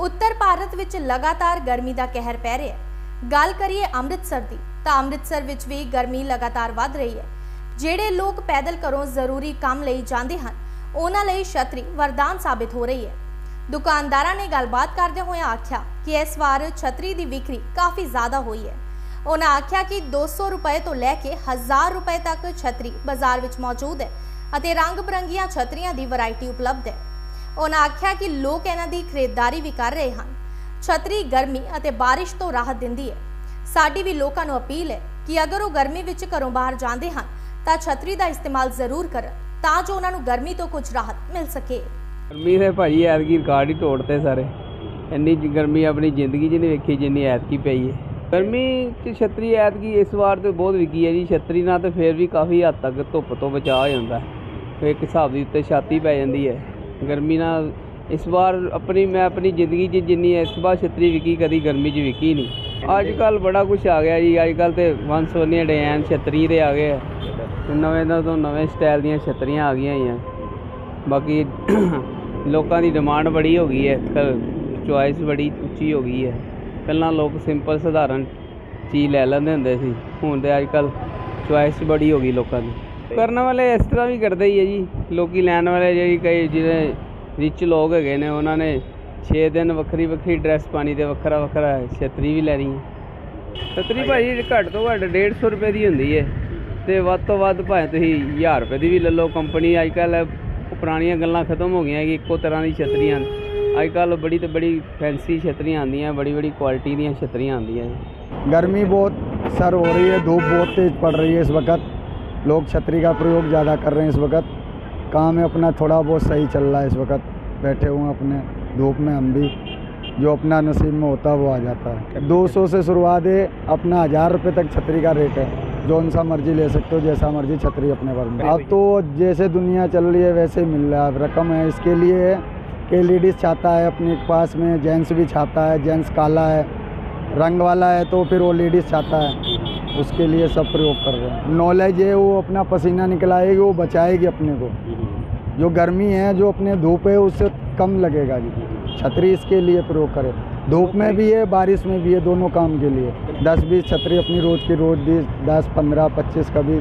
ਉੱਤਰ ਭਾਰਤ ਵਿੱਚ ਲਗਾਤਾਰ ਗਰਮੀ ਦਾ ਕਹਿਰ ਪੈ ਰਿਹਾ ਹੈ। ਗੱਲ ਕਰੀਏ ਅੰਮ੍ਰਿਤਸਰ ਦੀ, ਤਾਂ ਅੰਮ੍ਰਿਤਸਰ ਵਿੱਚ ਵੀ ਗਰਮੀ ਲਗਾਤਾਰ ਵੱਧ ਰਹੀ ਹੈ। ਜਿਹੜੇ ਲੋਕ ਪੈਦਲ ਘਰੋਂ ਜ਼ਰੂਰੀ ਕੰਮ ਲਈ ਜਾਂਦੇ ਹਨ, ਉਹਨਾਂ ਲਈ ਛਤਰੀ ਵਰਦਾਨ ਸਾਬਿਤ ਹੋ ਰਹੀ ਹੈ। ਦੁਕਾਨਦਾਰਾਂ ਨੇ ਗੱਲਬਾਤ ਕਰਦੇ ਹੋਏ ਆਖਿਆ ਕਿ ਇਸ ਵਾਰ ਛਤਰੀ ਦੀ ਵਿਕਰੀ ਕਾਫੀ ਜ਼ਿਆਦਾ ਹੋਈ ਹੈ। ਉਹਨਾਂ ਆਖਿਆ ਕਿ 200 ਰੁਪਏ ਤੋਂ ਲੈ ਕੇ 1000 ਰੁਪਏ ਤੱਕ ਛਤਰੀ ਬਾਜ਼ਾਰ ਵਿੱਚ ਮੌਜੂਦ ਹੈ ਅਤੇ ਰੰਗ ਬਰੰਗੀਆਂ ਛਤਰੀਆਂ ਦੀ ਵੈਰਾਈਟੀ ਉਪਲਬਧ ਹੈ। ਉਹਨਾਂ ਆਖਿਆ ਕਿ ਲੋਕ ਇਹਨਾਂ ਦੀ ਖਰੀਦਦਾਰੀ ਵੀ ਕਰ ਰਹੇ ਹਨ। ਛਤਰੀ ਗਰਮੀ ਅਤੇ ਬਾਰਿਸ਼ ਤੋਂ ਰਾਹਤ ਦਿੰਦੀ ਹੈ। ਸਾਡੀ ਵੀ ਲੋਕਾਂ ਨੂੰ ਅਪੀਲ ਹੈ ਕਿ ਅਗਰ ਉਹ ਗਰਮੀ ਵਿੱਚ ਘਰੋਂ ਬਾਹਰ ਜਾਂਦੇ ਹਨ, ਤਾਂ ਛਤਰੀ ਦਾ ਇਸਤੇਮਾਲ ਜ਼ਰੂਰ ਕਰਨ, ਤਾਂ ਜੋ ਉਹਨਾਂ ਨੂੰ ਗਰਮੀ ਤੋਂ ਕੁਝ ਰਾਹਤ ਮਿਲ ਸਕੇ। ਗਰਮੀ ਦੇ ਭਾਈ ਐਤਕੀ ਰਿਕਾਰਡ ਹੀ ਤੋੜਤੇ ਸਾਰੇ। ਇੰਨੀ ਗਰਮੀ ਆਪਣੀ ਜ਼ਿੰਦਗੀ 'ਚ ਨਹੀਂ ਵੇਖੀ ਜਿੰਨੀ ਐਤਕੀ ਪਈ ਹੈ। ਗਰਮੀ 'ਚ ਛਤਰੀ ਐਤਕੀ ਇਸ ਵਾਰ ਤੇ ਬਹੁਤ ਵਿਕੀ ਹੈ ਜੀ। ਛਤਰੀ ਨਾਲ ਤਾਂ ਫੇਰ ਵੀ ਕਾਫੀ ਹੱਦ ਤੱਕ ਧੁੱਪ ਤੋਂ ਬਚਾਅ ਹੋ ਜਾਂਦਾ ਹੈ। ਇੱਕ ਹਿਸਾਬ ਦੀ ਉੱਤੇ ਛਾਤੀ ਪੈ ਜਾਂਦੀ ਹੈ। ਗਰਮੀ ਨਾਲ ਇਸ ਵਾਰ ਆਪਣੀ, ਮੈਂ ਆਪਣੀ ਜ਼ਿੰਦਗੀ 'ਚ ਜਿੰਨੀ ਇਸ ਵਾਰ ਛਤਰੀ ਵਿਕੀ, ਕਦੀ ਗਰਮੀ 'ਚ ਵਿਕੀ ਨਹੀਂ। ਅੱਜ ਕੱਲ ਬੜਾ ਕੁਝ ਆ ਗਿਆ ਜੀ ਅੱਜ ਕੱਲ ਤੇ ਵਨ ਸੋਨੀਆ ਡਿਜ਼ਾਈਨ ਛਤਰੀ ਦੇ ਆ ਗਏ ਆ। ਤੇ ਨਵੇਂ ਤੋਂ ਤੋਂ ਨਵੇਂ ਸਟਾਈਲ ਦੀਆਂ ਛਤਰੀਆਂ ਆ ਗਈਆਂ ਹੋਈਆਂ ਬਾਕੀ ਲੋਕਾਂ ਦੀ ਡਿਮਾਂਡ ਬੜੀ ਹੋ ਗਈ ਹੈ ਚੁਆਇਸ ਬੜੀ ਉੱਚੀ ਹੋ ਗਈ ਹੈ। ਪਹਿਲਾਂ ਲੋਕ ਸਿੰਪਲ ਸਧਾਰਨ ਚੀਜ਼ ਲੈ ਲੈਂਦੇ ਹੁੰਦੇ ਸੀ, ਹੁਣ ਤੇ ਅੱਜ ਕੱਲ ਚੁਆਇਸ ਬੜੀ ਹੋ ਗਈ ਲੋਕਾਂ ਦੀ। ਕਰਨ ਵਾਲੇ ਇਸ ਤਰ੍ਹਾਂ ਵੀ ਕਰਦੇ ਹੀ ਹੈ ਜੀ। ਲੋਕੀ ਲੈਣ ਵਾਲੇ ਜਿਹੜੀ ਕਈ ਜਿਹੜੇ ਰਿਚ ਲੋਕ ਹੈਗੇ ਨੇ ਉਹਨਾਂ ਨੇ 6 ਦਿਨ ਵੱਖਰੀ ਵੱਖਰੀ ਡਰੈਸ ਪਾਣੀ ਤੇ ਵੱਖਰਾ ਵੱਖਰਾ ਛਤਰੀ ਵੀ ਲੈਣੀ ਹੈ ਛਤਰੀ ਭਾਜੀ ਘੱਟ ਤੋਂ ਘੱਟ 150 ਰੁਪਏ ਦੀ ਹੁੰਦੀ ਹੈ ਤੇ ਵੱਧ ਤੋਂ ਵੱਧ ਭਾਵੇਂ ਤੁਸੀਂ 1000 ਰੁਪਏ ਦੀ ਵੀ ਲੈ ਲਓ। ਕੰਪਨੀ ਅੱਜ ਕੱਲ ਪੁਰਾਣੀਆਂ ਗੱਲਾਂ ਖਤਮ ਹੋ ਗਈਆਂ ਕਿ ਇੱਕੋ ਤਰ੍ਹਾਂ ਦੀ ਛਤਰੀਆਂ ਅੱਜ ਕੱਲ ਬੜੀ ਤੇ ਬੜੀ ਫੈਂਸੀ ਛਤਰੀਆਂ ਆਉਂਦੀਆਂ ਬੜੀ ਬੜੀ ਕੁਆਲਿਟੀ ਦੀਆਂ ਛਤਰੀਆਂ ਆਉਂਦੀਆਂ ਗਰਮੀ ਬਹੁਤ ਸਰ ਹੋ ਰਹੀ ਹੈ ਧੁੱਪ ਬਹੁਤ ਤੇਜ਼ ਪੜ ਰਹੀ ਹੈ ਇਸ ਵਕਤ। लोग छतरी का प्रयोग ज़्यादा कर रहे हैं इस वक्त। काम है अपना, थोड़ा बहुत सही चल रहा है इस वक्त। बैठे हुए हैं अपने, धूप में हम भी। जो अपना नसीब में होता है वो आ जाता है। 200 से शुरुआत है, अपना हज़ार रुपये तक छतरी का रेट है। जो सा मर्ज़ी ले सकते हो, जैसा मर्ज़ी छतरी अपने पर में। अब तो जैसे दुनिया चल रही है, वैसे मिल रहा है। रकम है इसके लिए है कि लेडीज़ चाहता है अपने पास में, जेंट्स भी छाता है, जेंट्स काला है, रंग वाला है तो फिर वो लेडीज़ चाहता है। उसके लिए सब प्रयोग कर रहे हैं नॉलेज है वो अपना पसीना निकलाएगी वो बचाएगी अपने को जो गर्मी है जो अपने धूप है उससे कम लगेगा जी छतरी इसके लिए प्रयोग करें धूप में भी है बारिश में भी है दोनों काम के लिए दस बीस छतरी अपनी रोज़ की रोज़ दी दस पंद्रह पच्चीस कभी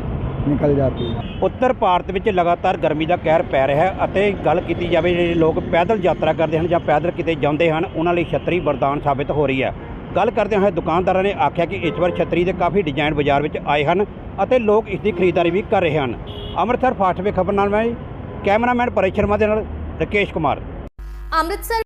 निकल जाती है ਉੱਤਰ ਭਾਰਤ ਵਿੱਚ ਲਗਾਤਾਰ ਗਰਮੀ ਦਾ ਕਹਿਰ ਪੈ ਰਿਹਾ ਹੈ ਅਤੇ ਗੱਲ ਕੀਤੀ ਜਾਵੇ ਜਿਹੜੇ ਲੋਕ ਪੈਦਲ ਯਾਤਰਾ ਕਰਦੇ ਹਨ ਜਾਂ ਪੈਦਲ ਕਿਤੇ ਜਾਂਦੇ ਹਨ ਉਹਨਾਂ ਲਈ ਛਤਰੀ ਵਰਦਾਨ ਸਾਬਿਤ ਹੋ ਰਹੀ ਹੈ ਗੱਲ ਕਰਦੇ ਹੋਏ ਦੁਕਾਨਦਾਰਾਂ ਨੇ ਆਖਿਆ ਕਿ ਇਸ ਵਾਰ ਛਤਰੀ ਦੇ ਕਾਫੀ ਡਿਜ਼ਾਈਨ ਬਾਜ਼ਾਰ ਵਿੱਚ ਆਏ ਹਨ ਅਤੇ ਲੋਕ ਇਸ ਦੀ ਖਰੀਦਦਾਰੀ ਵੀ ਕਰ ਰਹੇ ਹਨ। ਅੰਮ੍ਰਿਤਸਰ ਫਾਸਟਵੇ ਖਬਰ ਨਾਲ ਮੈਂ ਕੈਮਰਾਮੈਨ ਪਰੇਸ਼ ਸ਼ਰਮਾ ਦੇ ਨਾਲ ਰਕੇਸ਼ ਕੁਮਾਰ। ਅੰਮ੍ਰਿਤਸਰ